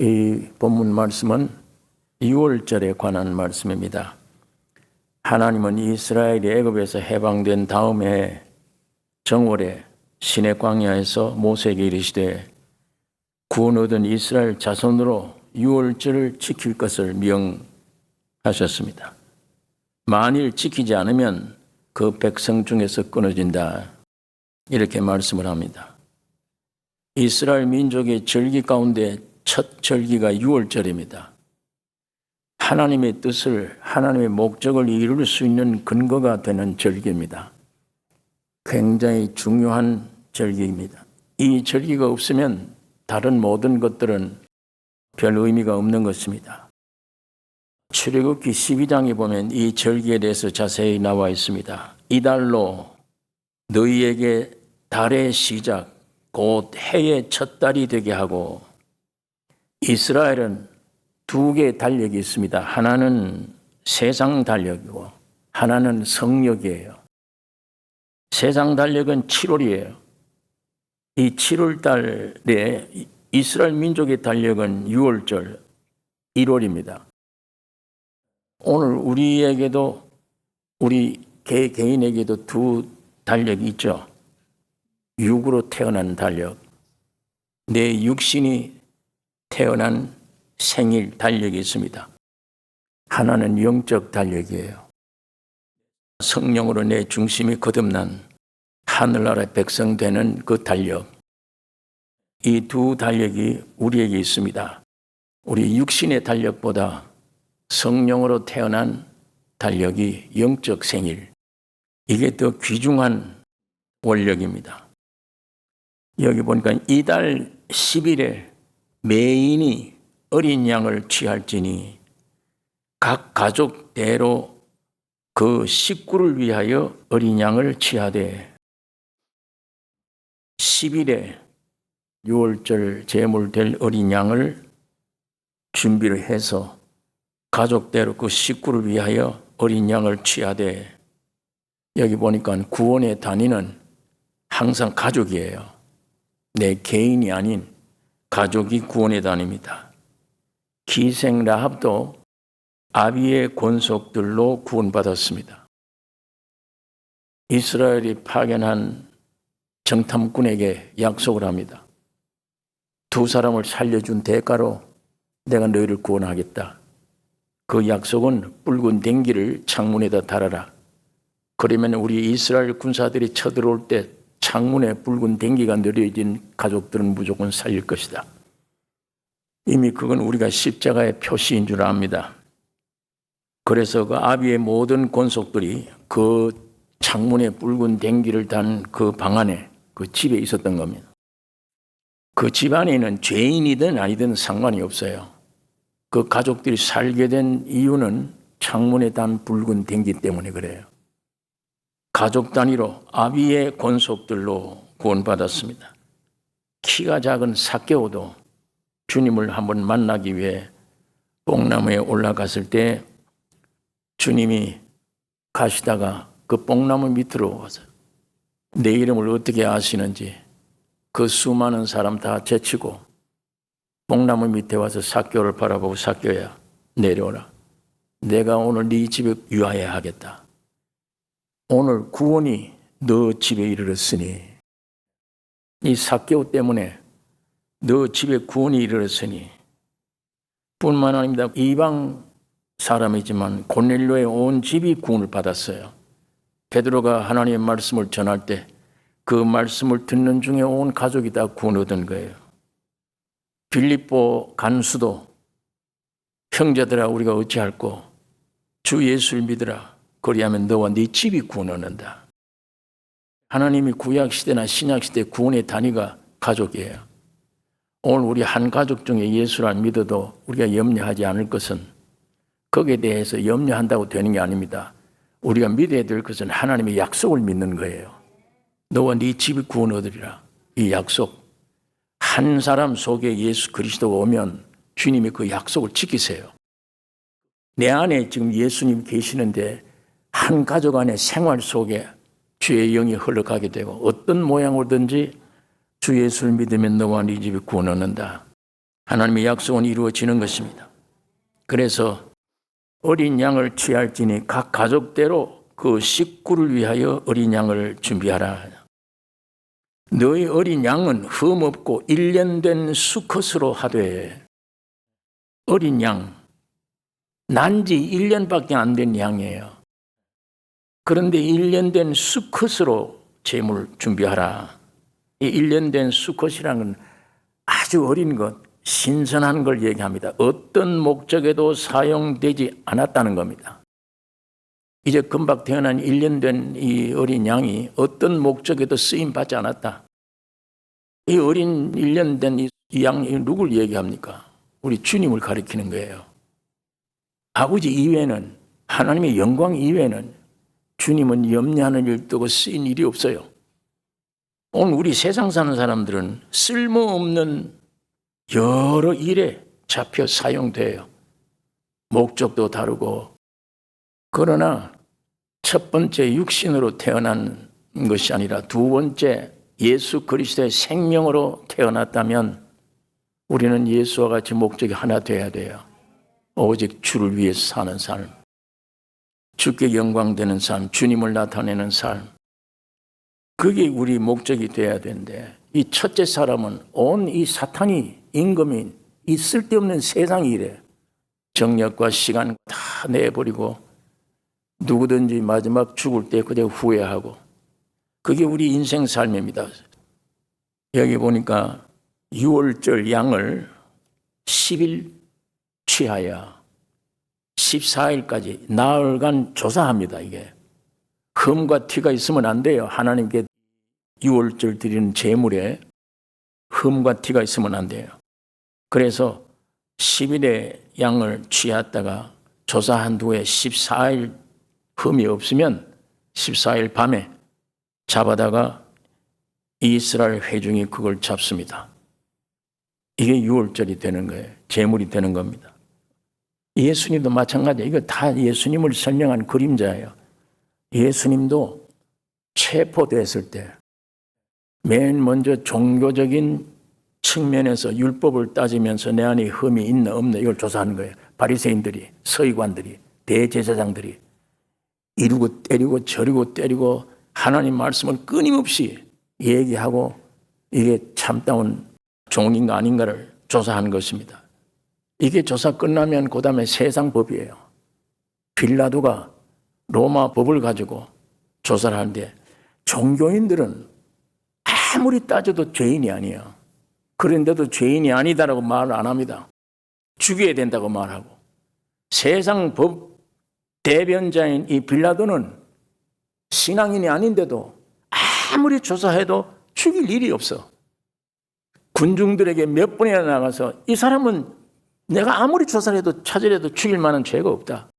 이 본문 말씀은 6월절에 관한 말씀입니다. 하나님은 이스라엘이 애굽에서 해방된 다음에 정월에 시내 광야에서 모세에게 이르시되 구원 얻은 이스라엘 자손으로 6월절을 지킬 것을 명하셨습니다. 만일 지키지 않으면 그 백성 중에서 끊어진다. 이렇게 말씀을 합니다. 이스라엘 민족의 절기 가운데 첫 절기가 6월절입니다. 하나님의 뜻을, 하나님의 목적을 이룰 수 있는 근거가 되는 절기입니다. 굉장히 중요한 절기입니다. 이 절기가 없으면 다른 모든 것들은 별 의미가 없는 것입니다. 출애굽기 12장에 보면 이 절기에 대해서 자세히 나와 있습니다. 이달로 너희에게 달의 시작, 곧 해의 첫 달이 되게 하고 이스라엘은 두 개의 달력이 있습니다. 하나는 세상 달력이고 하나는 성력이에요. 세상 달력은 7월이에요. 이 7월 달에 이스라엘 민족의 달력은 6월절 1월입니다. 오늘 우리에게도 우리 개, 개인에게도 두 달력이 있죠. 육으로 태어난 달력. 내 육신이 태어난 생일 달력이 있습니다. 하나는 영적 달력이에요. 성령으로 내 중심이 거듭난 하늘나라의 백성 되는 그 달력. 이 두 달력이 우리에게 있습니다. 우리 육신의 달력보다 성령으로 태어난 달력이 영적 생일. 이게 더 귀중한 원력입니다. 여기 보니까 이달 10일에 매인이 어린 양을 취할지니 각 가족 대로 그 식구를 위하여 어린 양을 취하되 10일에 6월절 제물 될 어린 양을 준비를 해서 가족대로 그 식구를 위하여 어린 양을 취하되 여기 보니까 구원의 단위는 항상 가족이에요. 내 개인이 아닌 가족이 구원의 단위입니다. 기생 라합도 아비의 권속들로 구원받았습니다. 이스라엘이 파견한 정탐꾼에게 약속을 합니다. 두 사람을 살려준 대가로 내가 너희를 구원하겠다. 그 약속은 붉은 댕기를 창문에다 달아라. 그러면 우리 이스라엘 군사들이 쳐들어올 때 창문에 붉은 댕기가 느려진 가족들은 무조건 살릴 것이다. 이미 그건 우리가 십자가의 표시인 줄 압니다. 그래서 그 아비의 모든 권속들이 그 창문에 붉은 댕기를 단 그 방 안에 그 집에 있었던 겁니다. 그 집 안에는 죄인이든 아니든 상관이 없어요. 그 가족들이 살게 된 이유는 창문에 단 붉은 댕기 때문에 그래요. 가족 단위로 아비의 권속들로 구원받았습니다. 키가 작은 사개오도 주님을 한번 만나기 위해 뽕나무에 올라갔을 때 주님이 가시다가 그 뽕나무 밑으로 와서 내 이름을 어떻게 아시는지 그 수많은 사람 다 제치고 뽕나무 밑에 와서 사교를 바라보고 사교야 내려오라. 내가 오늘 네 집에 유하여 하겠다. 오늘 구원이 너 집에 이르렀으니 이 사개오 때문에 너 집에 구원이 이르렀으니 뿐만 아닙니다. 이방 사람이지만 고넬료의 온 집이 구원을 받았어요. 베드로가 하나님의 말씀을 전할 때 그 말씀을 듣는 중에 온 가족이 다 구원 얻은 거예요. 빌립보 간수도 형제들아 우리가 어찌할꼬 주 예수를 믿으라 그리하면 너와 네 집이 구원 얻는다. 하나님이 구약 시대나 신약 시대 구원의 단위가 가족이에요. 오늘 우리 한 가족 중에 예수를 안 믿어도 우리가 염려하지 않을 것은 거기에 대해서 염려한다고 되는 게 아닙니다. 우리가 믿어야 될 것은 하나님의 약속을 믿는 거예요. 너와 네 집이 구원 얻으리라. 이 약속. 한 사람 속에 예수 그리스도가 오면 주님이 그 약속을 지키세요. 내 안에 지금 예수님 계시는데 한 가족 안에 생활 속에 주의 영이 흘러가게 되고 어떤 모양으로든지 주 예수를 믿으면 너와 네 집이 구원 얻는다. 하나님의 약속은 이루어지는 것입니다. 그래서 어린 양을 취할지니 각 가족대로 그 식구를 위하여 어린 양을 준비하라. 너희 어린 양은 흠없고 일년된 수컷으로 하되 어린 양 난지 1년밖에 안 된 양이에요. 그런데 1년 된 수컷으로 제물 준비하라. 이 1년 된 수컷이라는 건 아주 어린 것, 신선한 걸 얘기합니다. 어떤 목적에도 사용되지 않았다는 겁니다. 이제 금방 태어난 1년 된 이 어린 양이 어떤 목적에도 쓰임 받지 않았다. 이 어린 1년 된 이 양이 누굴 얘기합니까? 우리 주님을 가리키는 거예요. 아버지 이외에는 하나님의 영광 이외에는 주님은 염려하는 일 뜨고 쓰인 일이 없어요. 오늘 우리 세상 사는 사람들은 쓸모없는 여러 일에 잡혀 사용돼요. 목적도 다르고 그러나 첫 번째 육신으로 태어난 것이 아니라 두 번째 예수 그리스도의 생명으로 태어났다면 우리는 예수와 같이 목적이 하나 돼야 돼요. 오직 주를 위해서 사는 삶. 주께 영광되는 삶, 주님을 나타내는 삶. 그게 우리 목적이 돼야 되는데 이 첫째 사람은 온 이 사탄이 임금인 이 쓸데없는 세상 일에 정력과 시간 다 내버리고 누구든지 마지막 죽을 때 그저 후회하고 그게 우리 인생 삶입니다. 여기 보니까 6월절 양을 10일 취하여 14일까지 나흘간 조사합니다, 이게. 흠과 티가 있으면 안 돼요. 하나님께 6월절 드리는 제물에 흠과 티가 있으면 안 돼요. 그래서 10일의 양을 취했다가 조사한 후에 14일 흠이 없으면 14일 밤에 잡아다가 이스라엘 회중이 그걸 잡습니다. 이게 6월절이 되는 거예요. 제물이 되는 겁니다. 예수님도 마찬가지예요. 이거 다 예수님을 설명한 그림자예요. 예수님도 체포됐을 때 맨 먼저 종교적인 측면에서 율법을 따지면서 내 안에 흠이 있나 없나 이걸 조사하는 거예요. 바리새인들이, 서기관들이, 대제사장들이 이루고 때리고 저리고 때리고 하나님 말씀을 끊임없이 얘기하고 이게 참다운 종인가 아닌가를 조사하는 것입니다. 이게 조사 끝나면 그 다음에 세상 법이에요. 빌라도가 로마 법을 가지고 조사를 하는데 종교인들은 아무리 따져도 죄인이 아니에요. 그런데도 죄인이 아니다라고 말을 안 합니다. 죽여야 된다고 말하고 세상 법 대변자인 이 빌라도는 신앙인이 아닌데도 아무리 조사해도 죽일 일이 없어. 군중들에게 몇 번이나 나가서 이 사람은 내가 아무리 조사를 해도 찾으려도 죽일 만한 죄가 없다.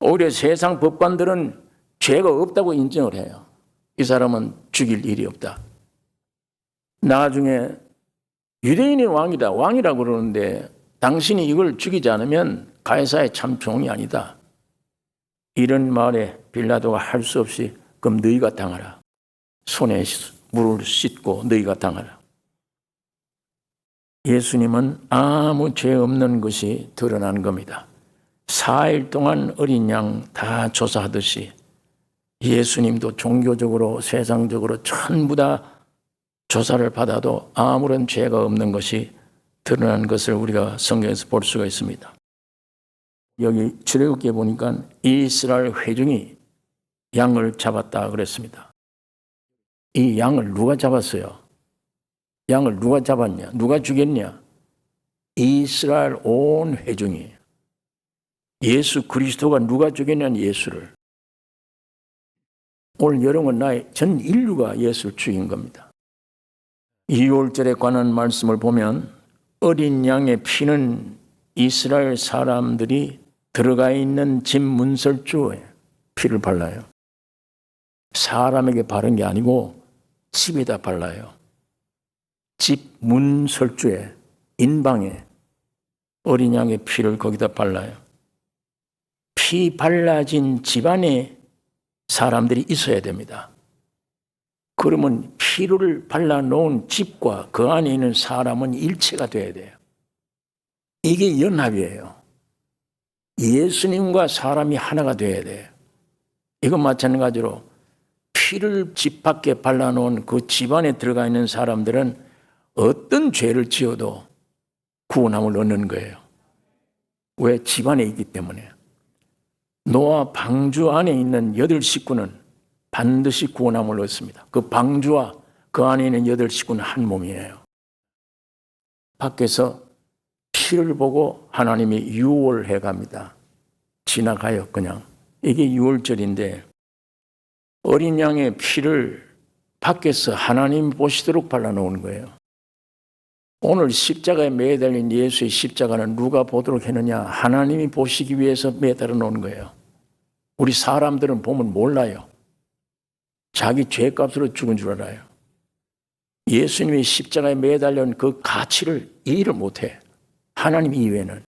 오히려 세상 법관들은 죄가 없다고 인정을 해요. 이 사람은 죽일 일이 없다. 나중에 유대인이 왕이다. 왕이라고 그러는데 당신이 이걸 죽이지 않으면 가해사의 참 종이 아니다. 이런 말에 빌라도가 할 수 없이 그럼 너희가 당하라. 손에 물을 씻고 너희가 당하라. 예수님은 아무 죄 없는 것이 드러난 겁니다. 4일 동안 어린 양 다 조사하듯이 예수님도 종교적으로 세상적으로 전부 다 조사를 받아도 아무런 죄가 없는 것이 드러난 것을 우리가 성경에서 볼 수가 있습니다. 여기 출애굽기에 보니까 이스라엘 회중이 양을 잡았다 그랬습니다. 이 양을 누가 잡았어요? 양을 누가 잡았냐? 누가 죽였냐? 이스라엘 온 회중이 예수 그리스도가 누가 죽였냐는 예수를 오늘 여러분 나의 전 인류가 예수를 죽인 겁니다. 2월절에 관한 말씀을 보면 어린 양의 피는 이스라엘 사람들이 들어가 있는 집 문설주에 피를 발라요. 사람에게 바른 게 아니고 집에다 발라요. 집 문 설주에 인방에 어린 양의 피를 거기다 발라요. 피 발라진 집안에 사람들이 있어야 됩니다. 그러면 피를 발라 놓은 집과 그 안에 있는 사람은 일체가 돼야 돼요. 이게 연합이에요. 예수님과 사람이 하나가 돼야 돼. 이건 마찬가지로 피를 집 밖에 발라 놓은 그 집안에 들어가 있는 사람들은 어떤 죄를 지어도 구원함을 얻는 거예요. 왜? 집안에 있기 때문에. 노아 방주 안에 있는 여덟 식구는 반드시 구원함을 얻습니다. 그 방주와 그 안에 있는 여덟 식구는 한 몸이에요. 밖에서 피를 보고 하나님이 유월해 갑니다. 지나가요, 그냥. 이게 유월절인데 어린 양의 피를 밖에서 하나님 보시도록 발라놓은 거예요. 오늘 십자가에 매달린 예수의 십자가는 누가 보도록 했느냐? 하나님이 보시기 위해서 매달아 놓은 거예요. 우리 사람들은 보면 몰라요. 자기 죄값으로 죽은 줄 알아요. 예수님이 십자가에 매달린 그 가치를 이해를 못해. 하나님 이외에는.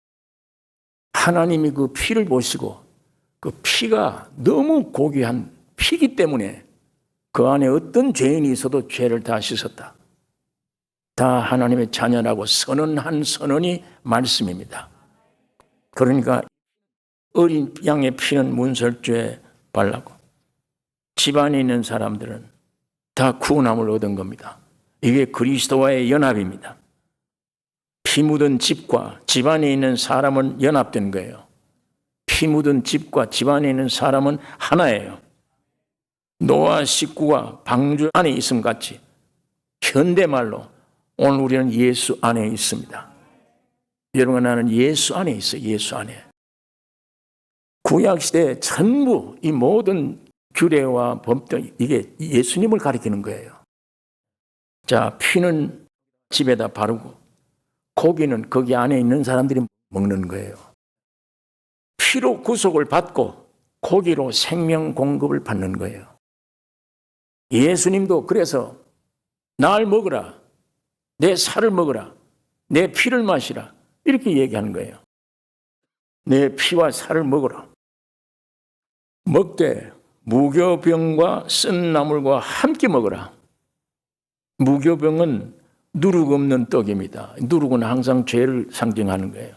하나님이 그 피를 보시고 그 피가 너무 고귀한 피기 때문에 그 안에 어떤 죄인이 있어도 죄를 다 씻었다. 다 하나님의 자녀라고 선언한 선언이 말씀입니다. 그러니까 어린 양의 피는 문설주에 발라고 집안에 있는 사람들은 다 구원함을 얻은 겁니다. 이게 그리스도와의 연합입니다. 피 묻은 집과 집안에 있는 사람은 연합된 거예요. 피 묻은 집과 집안에 있는 사람은 하나예요. 노아 식구가 방주 안에 있음 같이 현대말로 오늘 우리는 예수 안에 있습니다. 여러분 나는 예수 안에 있어 예수 안에. 구약 시대 전부 이 모든 규례와 법들 이게 예수님을 가리키는 거예요. 자 피는 집에다 바르고 고기는 거기 안에 있는 사람들이 먹는 거예요. 피로 구속을 받고 고기로 생명 공급을 받는 거예요. 예수님도 그래서 날 먹으라. 내 살을 먹으라. 내 피를 마시라. 이렇게 얘기하는 거예요. 내 피와 살을 먹으라. 먹되 무교병과 쓴 나물과 함께 먹으라. 무교병은 누룩 없는 떡입니다. 누룩은 항상 죄를 상징하는 거예요.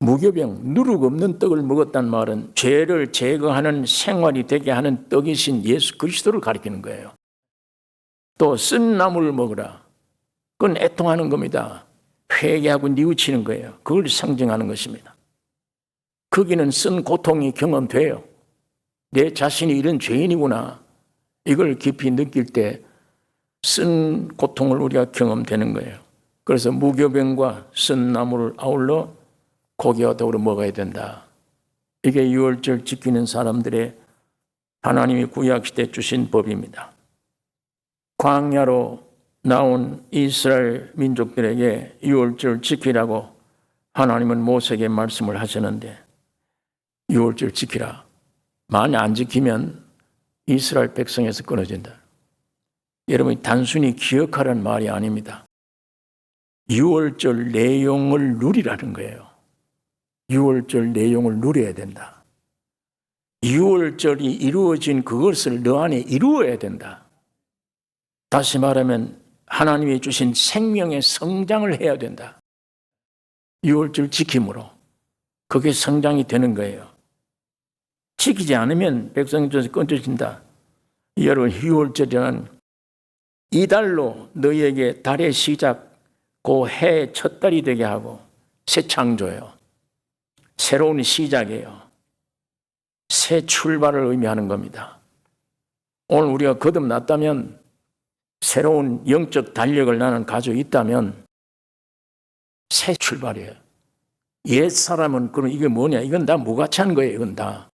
무교병, 누룩 없는 떡을 먹었단 말은 죄를 제거하는 생활이 되게 하는 떡이신 예수 그리스도를 가리키는 거예요. 또 쓴 나물을 먹으라. 그건 애통하는 겁니다. 회개하고 뉘우치는 거예요. 그걸 상징하는 것입니다. 거기는 쓴 고통이 경험돼요. 내 자신이 이런 죄인이구나. 이걸 깊이 느낄 때 쓴 고통을 우리가 경험되는 거예요. 그래서 무교병과 쓴 나무를 아울러 고기와 더불어 먹어야 된다. 이게 유월절 지키는 사람들의 하나님이 구약시대 주신 법입니다. 광야로 나온 이스라엘 민족들에게 유월절 지키라고 하나님은 모세에게 말씀을 하셨는데 유월절 지키라. 만약 안 지키면 이스라엘 백성에서 끊어진다. 여러분이 단순히 기억하라는 말이 아닙니다. 6월절 내용을 누리라는 거예요. 6월절 내용을 누려야 된다. 6월절이 이루어진 그것을 너 안에 이루어야 된다. 다시 말하면 하나님이 주신 생명의 성장을 해야 된다. 6월절 지킴으로 그게 성장이 되는 거예요. 지키지 않으면 좀 끊어진다. 여러분 6월절이라는 이달로 너희에게 달의 시작, 그 해의 첫 달이 되게 하고 새 창조예요. 새로운 시작이에요. 새 출발을 의미하는 겁니다. 오늘 우리가 거듭났다면 새로운 영적 달력을 나는 가지고 있다면 새 출발이에요. 옛 사람은 그럼 이게 뭐냐? 이건 다 무가치 한 거예요. 이건 다.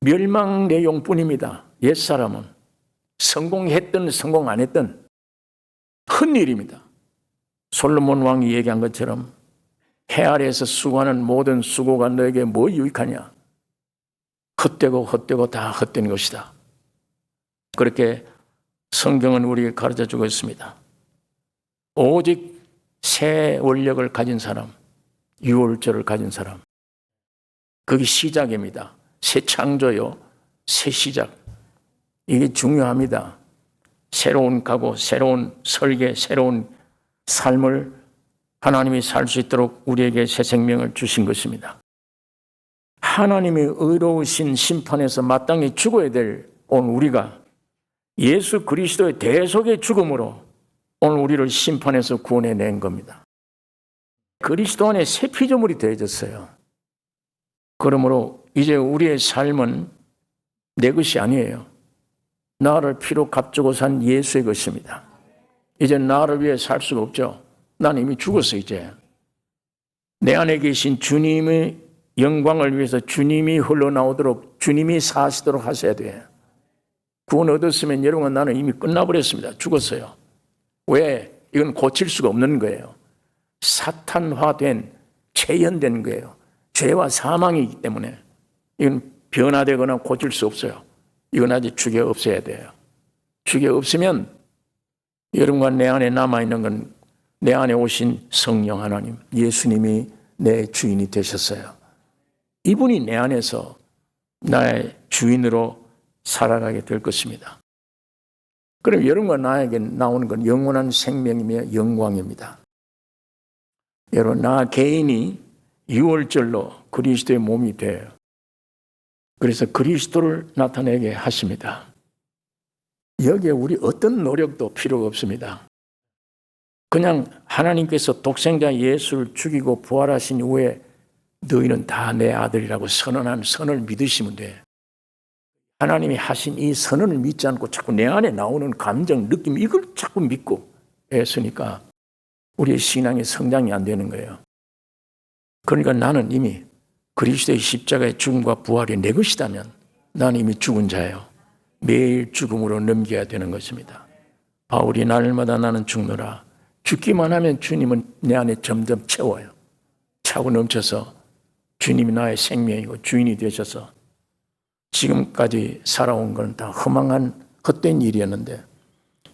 멸망 내용뿐입니다. 옛 사람은. 성공했든 성공 안 했든 큰 일입니다. 솔로몬 왕이 얘기한 것처럼 해 아래에서 수고하는 모든 수고가 너에게 뭐 유익하냐? 헛되고 헛되고 다 헛된 것이다. 그렇게 성경은 우리에게 가르쳐 주고 있습니다. 오직 새 원력을 가진 사람, 유월절을 가진 사람. 그게 시작입니다. 새 창조요, 새 시작. 이게 중요합니다. 새로운 각오, 새로운 설계, 새로운 삶을 하나님이 살 수 있도록 우리에게 새 생명을 주신 것입니다. 하나님의 의로우신 심판에서 마땅히 죽어야 될 오늘 우리가 예수 그리스도의 대속의 죽음으로 오늘 우리를 심판에서 구원해 낸 겁니다. 그리스도 안에 새 피조물이 되어졌어요. 그러므로 이제 우리의 삶은 내 것이 아니에요. 나를 피로 값주고 산 예수의 것입니다. 이제 나를 위해 살 수가 없죠. 난 이미 죽었어, 이제. 내 안에 계신 주님의 영광을 위해서 주님이 흘러나오도록 주님이 사시도록 하셔야 돼요. 구원 얻었으면 여러분 나는 이미 끝나버렸습니다. 죽었어요. 왜? 이건 고칠 수가 없는 거예요. 사탄화된, 체현된 거예요. 죄와 사망이기 때문에. 이건 변화되거나 고칠 수 없어요. 이건 아직 죽여 없애야 돼요. 죽여 없으면 여러분과 내 안에 남아있는 건 내 안에 오신 성령 하나님, 예수님이 내 주인이 되셨어요. 이분이 내 안에서 나의 주인으로 살아가게 될 것입니다. 그럼 여러분과 나에게 나오는 건 영원한 생명이며 영광입니다. 여러분, 나 개인이 유월절로 그리스도의 몸이 돼요. 그래서 그리스도를 나타내게 하십니다. 여기에 우리 어떤 노력도 필요가 없습니다. 그냥 하나님께서 독생자 예수를 죽이고 부활하신 후에 너희는 다 내 아들이라고 선언한 선을 믿으시면 돼. 하나님이 하신 이 선언을 믿지 않고 자꾸 내 안에 나오는 감정, 느낌, 이걸 자꾸 믿고 애쓰니까 우리의 신앙의 성장이 안 되는 거예요. 그러니까 나는 이미 그리스도의 십자가의 죽음과 부활이 내 것이다면 나는 이미 죽은 자예요. 매일 죽음으로 넘겨야 되는 것입니다. 바울이 날마다 나는 죽노라. 죽기만 하면 주님은 내 안에 점점 채워요. 차고 넘쳐서 주님이 나의 생명이고 주인이 되셔서 지금까지 살아온 건 다 허망한 헛된 일이었는데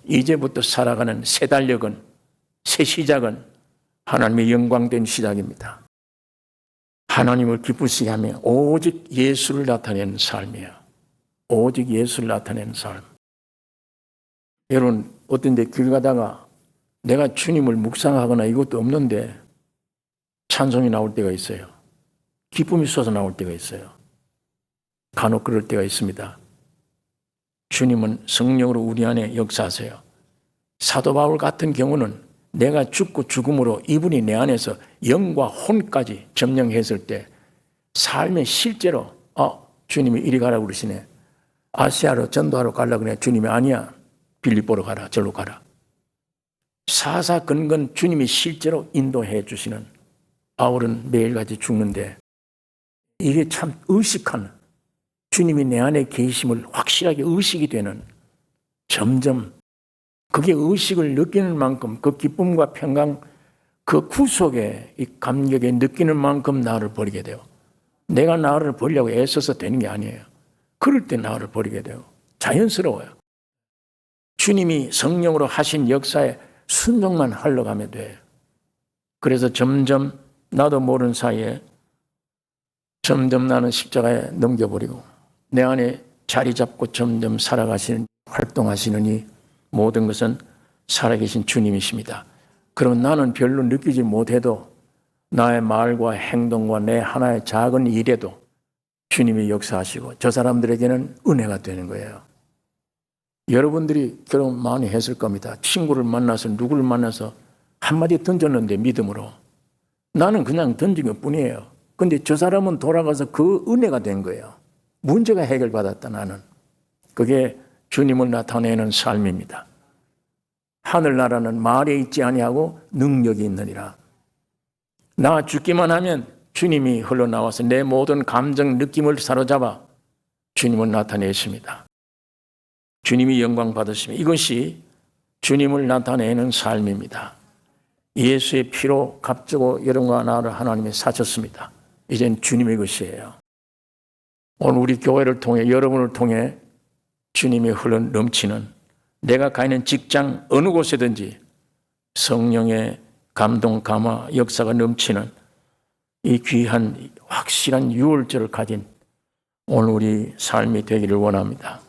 이제부터 살아가는 새 달력은 새 시작은 하나님의 영광된 시작입니다. 하나님을 기쁘시게 하며 오직 예수를 나타내는 삶이에요. 오직 예수를 나타내는 삶. 여러분 어떤 데 길 가다가 내가 주님을 묵상하거나 이것도 없는데 찬송이 나올 때가 있어요. 기쁨이 쏟아 나올 때가 있어요. 간혹 그럴 때가 있습니다. 주님은 성령으로 우리 안에 역사하세요. 사도 바울 같은 경우는 내가 죽고 죽음으로 이분이 내 안에서 영과 혼까지 점령했을 때 삶에 실제로 어 주님이 이리 가라 그러시네. 아시아로 전도하러 가려고 그래. 주님이 아니야. 빌립보로 가라. 절로 가라. 사사건건 주님이 실제로 인도해 주시는 바울은 매일같이 죽는데 이게 참 의식한 주님이 내 안에 계심을 확실하게 의식이 되는 점점 그게 의식을 느끼는 만큼 그 기쁨과 평강 그 구속의 이 감격에 느끼는 만큼 나를 버리게 돼요. 내가 나를 버리려고 애써서 되는 게 아니에요. 그럴 때 나를 버리게 돼요. 자연스러워요. 주님이 성령으로 하신 역사에 순종만 하려 가면 돼요. 그래서 점점 나도 모르는 사이에 점점 나는 십자가에 넘겨버리고 내 안에 자리 잡고 점점 살아가시는 활동하시는 이 모든 것은 살아계신 주님이십니다. 그럼 나는 별로 느끼지 못해도 나의 말과 행동과 내 하나의 작은 일에도 주님이 역사하시고 저 사람들에게는 은혜가 되는 거예요. 여러분들이 결혼 많이 했을 겁니다. 친구를 만나서 누구를 만나서 한마디 던졌는데 믿음으로 나는 그냥 던진 것 뿐이에요. 근데 저 사람은 돌아가서 그 은혜가 된 거예요. 문제가 해결받았다 나는. 그게 주님을 나타내는 삶입니다. 하늘나라는 말에 있지 아니하고 능력이 있느니라. 나 죽기만 하면 주님이 흘러나와서 내 모든 감정, 느낌을 사로잡아 주님을 나타내십니다. 주님이 영광 받으시며 이것이 주님을 나타내는 삶입니다. 예수의 피로 값주고 여러분과 나를 하나님이 사셨습니다. 이젠 주님의 것이에요. 오늘 우리 교회를 통해 여러분을 통해 주님의 흘러 넘치는 내가 가 있는 직장 어느 곳에든지 성령의 감동 감화 역사가 넘치는 이 귀한 확실한 유월절을 가진 오늘 우리 삶이 되기를 원합니다.